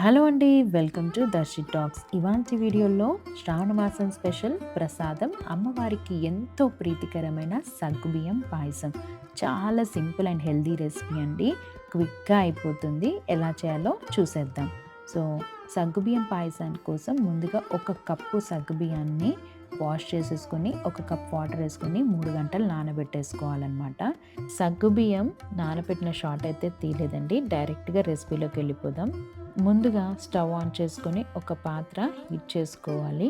Hello అండి welcome to Darshi talks. ఇవాంటి వీడియోలో శ్రావణ మాసం స్పెషల్ ప్రసాదం. అమ్మవారికి ఎంతో ప్రీతికరమైన సగ్గుబియ్యం పాయసం. చాలా సింపుల్ అండ్ హెల్దీ రెసిపీ అండి. క్విక్గా అయిపోతుంది. ఎలా చేయాలో చూసేద్దాం. సో సగ్గుబియ్యం పాయసం కోసం ముందుగా ఒక కప్పు సగ్గుబియ్యాన్ని వాష్ చేసేసుకొని ఒక కప్ వాటర్ వేసుకొని మూడు గంటలు నానబెట్టేసుకోవాలన్నమాట. సగ్గుబియ్యం నానబెట్టిన షార్ట్ అయితే తీయలేదండి. డైరెక్ట్గా రెసిపీలోకి వెళ్ళిపోదాం. ముందుగా స్టవ్ ఆన్ చేసుకొని ఒక పాత్ర హీట్ చేసుకోవాలి.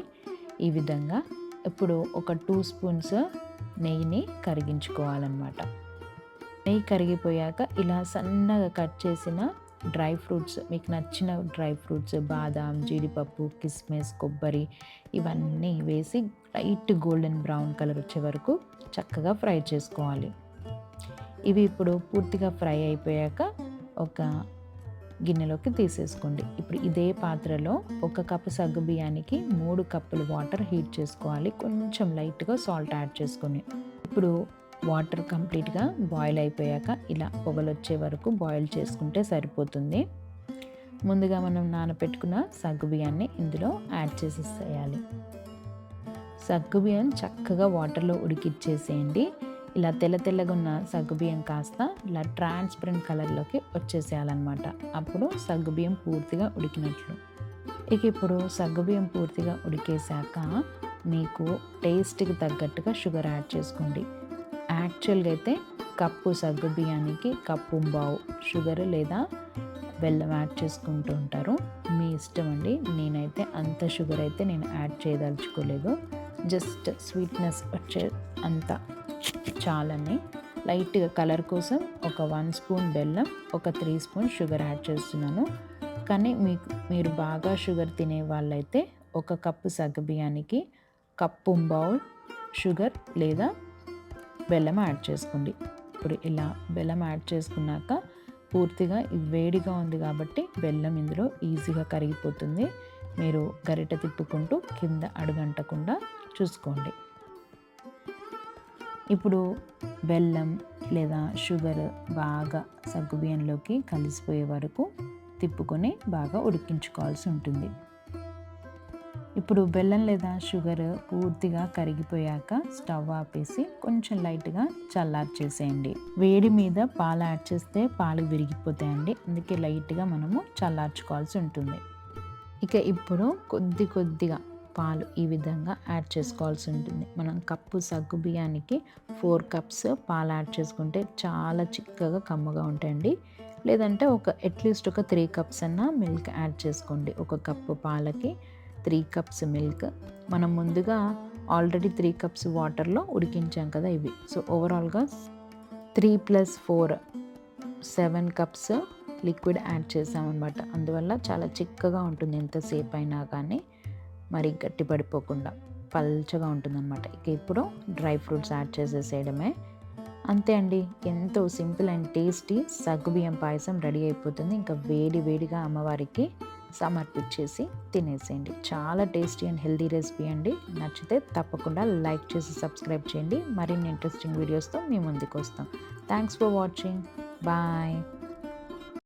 ఈ విధంగా ఇప్పుడు ఒక టూ స్పూన్స్ నెయ్యిని కరిగించుకోవాలన్నమాట. నెయ్యి కరిగిపోయాక ఇలా సన్నగా కట్ చేసిన డ్రై ఫ్రూట్స్ మీకు నచ్చిన డ్రై ఫ్రూట్స్ బాదాం జీడిపప్పు కిస్మిస్ కొబ్బరి ఇవన్నీ వేసి లైట్ గోల్డెన్ బ్రౌన్ కలర్ వచ్చే వరకు చక్కగా ఫ్రై చేసుకోవాలి. ఇవి ఇప్పుడు పూర్తిగా ఫ్రై అయిపోయాక ఒక గిన్నెలోకి తీసేసుకోండి. ఇప్పుడు ఇదే పాత్రలో ఒక కప్పు సగ్గు బియ్యానికి మూడు కప్పులు వాటర్ హీట్ చేసుకోవాలి. కొంచెం లైట్గా సాల్ట్ యాడ్ చేసుకొని. ఇప్పుడు వాటర్ కంప్లీట్గా బాయిల్ అయిపోయాక ఇలా పొగలు వచ్చే వరకు బాయిల్ చేసుకుంటే సరిపోతుంది. ముందుగా మనం నానబెట్టుకున్న సగ్గు బియ్యాన్ని ఇందులో యాడ్ చేసేసేయాలి. సగ్గు బియ్యం చక్కగా వాటర్లో ఉడికిచ్చేసేయండి. ఇలా తెల్ల తెల్లగా ఉన్న సగ్గుబియ్యం కాస్త ఇలా ట్రాన్స్పరెంట్ కలర్లోకి వచ్చేసేయాలన్నమాట. అప్పుడు సగ్గుబియ్యం పూర్తిగా ఉడికినట్లు. ఇక ఇప్పుడు సగ్గుబియ్యం పూర్తిగా ఉడికేశాక మీకు టేస్ట్కి తగ్గట్టుగా షుగర్ యాడ్ చేసుకోండి. యాక్చువల్గా అయితే కప్పు సగ్గు బియ్యానికి కప్పు బావు షుగర్ లేదా బెల్లం యాడ్ చేసుకుంటూ ఉంటారు. మీ ఇష్టం అండి. నేనైతే అంత షుగర్ అయితే నేను యాడ్ చేయదలుచుకోలేదు. జస్ట్ స్వీట్నెస్ వచ్చే అంత చాలని లైట్గా కలర్ కోసం ఒక వన్ స్పూన్ బెల్లం ఒక త్రీ స్పూన్ షుగర్ యాడ్ చేస్తున్నాను. కానీ మీకు మీరు బాగా షుగర్ తినే వాళ్ళైతే ఒక కప్పు సగ్గుబియ్యానికి కప్పు బౌల్ షుగర్ లేదా బెల్లం యాడ్ చేసుకోండి. ఇప్పుడు ఇలా బెల్లం యాడ్ చేసుకున్నాక పూర్తిగా వేడిగా ఉంది కాబట్టి బెల్లం ఇందులో ఈజీగా కరిగిపోతుంది. మీరు గరిట తిప్పుకుంటూ కింద అడుగంటకుండా చూసుకోండి. ఇప్పుడు బెల్లం లేదా షుగర్ బాగా సగ్గుబియ్యంలోకి కలిసిపోయే వరకు తిప్పుకొని బాగా ఉడికించుకోవాల్సి ఉంటుంది. ఇప్పుడు బెల్లం లేదా షుగర్ పూర్తిగా కరిగిపోయాక స్టవ్ ఆపేసి కొంచెం లైట్గా చల్లార్చేసేయండి వేడి మీద పాలు యాడ్ చేస్తే పాలు విరిగిపోతాయండి. అందుకే లైట్గా మనము చల్లార్చుకోవాల్సి ఉంటుంది. ఇక ఇప్పుడు కొద్ది కొద్దిగా పాలు ఈ విధంగా యాడ్ చేసుకోవాల్సి ఉంటుంది. మనం కప్పు సగ్గు బియ్యానికి ఫోర్ కప్స్ పాలు యాడ్ చేసుకుంటే చాలా చిక్కగా కమ్మగా ఉంటాయండి. లేదంటే ఒక అట్లీస్ట్ ఒక త్రీ కప్స్ అన్న మిల్క్ యాడ్ చేసుకోండి. ఒక కప్పు పాలకి త్రీ కప్స్ మిల్క్ మనం ముందుగా ఆల్రెడీ త్రీ కప్స్ వాటర్లో ఉడికించాం కదా ఇవి. సో ఓవరాల్గా three plus four seven cups liquid add చేసామన్నమాట. అందువల్ల చాలా చిక్కగా ఉంటుంది. ఎంతసేపు అయినా కానీ మరి గట్టి పడిపోకుండా పల్చగా ఉంటుందన్నమాట. ఇక ఇప్పుడు డ్రై ఫ్రూట్స్ యాడ్ చేసేసేయడమే. అంతే అండి. ఎంతో సింపుల్ అండ్ టేస్టీ సగ్గుబియ్యం పాయసం రెడీ అయిపోతుంది. ఇంకా వేడి వేడిగా అమ్మవారికి సమర్పించేసి తినేసేయండి. చాలా టేస్టీ అండ్ హెల్దీ రెసిపీ అండి. నచ్చితే తప్పకుండా లైక్ చేసి సబ్స్క్రైబ్ చేయండి. మరిన్ని ఇంట్రెస్టింగ్ వీడియోస్తో మీ ముందుకు వస్తాం. Thanks for watching. బాయ్.